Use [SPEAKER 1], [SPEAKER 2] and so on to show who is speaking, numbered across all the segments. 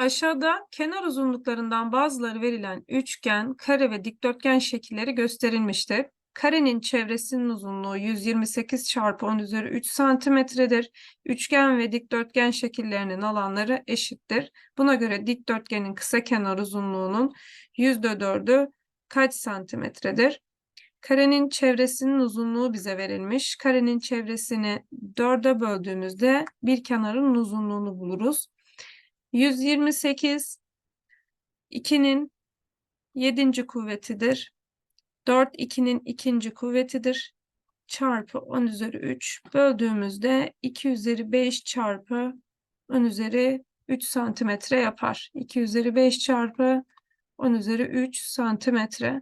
[SPEAKER 1] Aşağıda kenar uzunluklarından bazıları verilen üçgen, kare ve dikdörtgen şekilleri gösterilmiştir. Karenin çevresinin uzunluğu 128 çarpı 10 üzeri 3 santimetredir. Üçgen ve dikdörtgen şekillerinin alanları eşittir. Buna göre dikdörtgenin kısa kenar uzunluğunun %4'ü kaç santimetredir? Karenin çevresinin uzunluğu bize verilmiş. Karenin çevresini 4'e böldüğümüzde bir kenarın uzunluğunu buluruz. 128 2'nin 7. kuvvetidir. 4 2'nin ikinci kuvvetidir. Çarpı 10 üzeri 3 böldüğümüzde 2 üzeri 5 çarpı 10 üzeri 3 santimetre yapar. 2 üzeri 5 çarpı 10 üzeri 3 santimetre.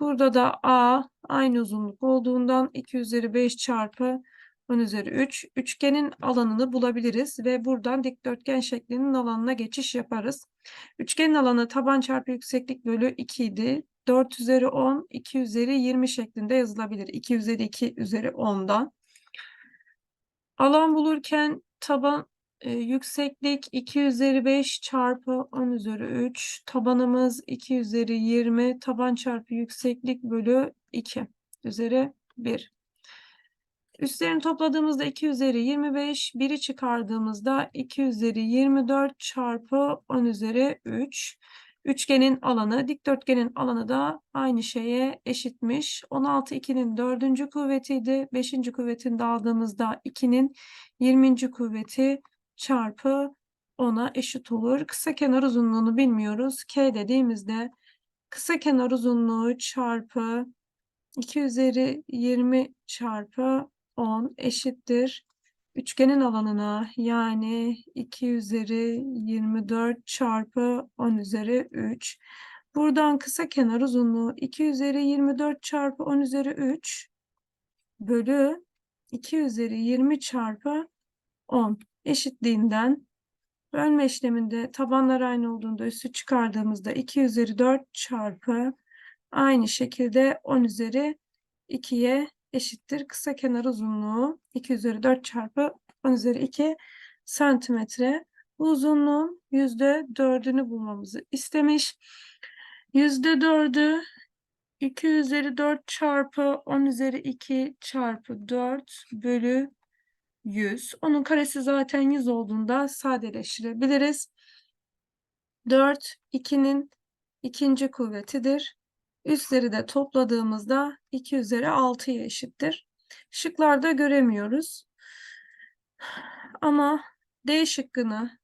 [SPEAKER 1] Burada da A aynı uzunluk olduğundan 2 üzeri 5 çarpı 10 üzeri 3 üçgenin alanını bulabiliriz ve buradan dikdörtgen şeklinin alanına geçiş yaparız. Üçgenin alanı taban çarpı yükseklik bölü 2 idi. 4 üzeri 10, 2 üzeri 20 şeklinde yazılabilir. 2 üzeri 2 üzeri 10'dan. Alan bulurken taban e, yükseklik 2 üzeri 5 çarpı 10 üzeri 3. Tabanımız 2 üzeri 20. Taban çarpı yükseklik bölü 2 üzeri 1. Üstlerini topladığımızda 2 üzeri 25, 1'i çıkardığımızda 2 üzeri 24 çarpı 10 üzeri 3. Üçgenin alanı, dikdörtgenin alanı da aynı şeye eşitmiş. 16 2'nin 4. kuvvetiydi. 5. kuvvetini de aldığımızda 2'nin 20. kuvveti çarpı 10'a eşit olur. Kısa kenar uzunluğunu bilmiyoruz. K dediğimizde kısa kenar uzunluğu çarpı 2 üzeri 20 çarpı 10 eşittir. Üçgenin alanına yani 2 üzeri 24 çarpı 10 üzeri 3. Buradan kısa kenar uzunluğu 2 üzeri 24 çarpı 10 üzeri 3 bölü 2 üzeri 20 çarpı 10 eşitliğinden bölme işleminde tabanlar aynı olduğunda üstü çıkardığımızda 2 üzeri 4 çarpı aynı şekilde 10 üzeri 2'ye eşittir. Kısa kenar uzunluğu 2 üzeri 4 çarpı 10 üzeri 2 santimetre. Bu uzunluğun %4'ünü bulmamızı istemiş. %4'ü 2 üzeri 4 çarpı 10 üzeri 2 çarpı 4 bölü 100. Onun karesi zaten 100 olduğunda sadeleştirebiliriz. 4 2'nin ikinci kuvvetidir. Üstleri de topladığımızda 2 üzeri 6'ya eşittir. Şıklarda göremiyoruz. Ama D şıkkını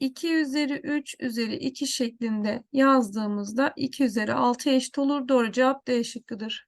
[SPEAKER 1] 2 üzeri 3 üzeri 2 şeklinde yazdığımızda 2 üzeri 6 eşit olur. Doğru cevap D şıkkıdır.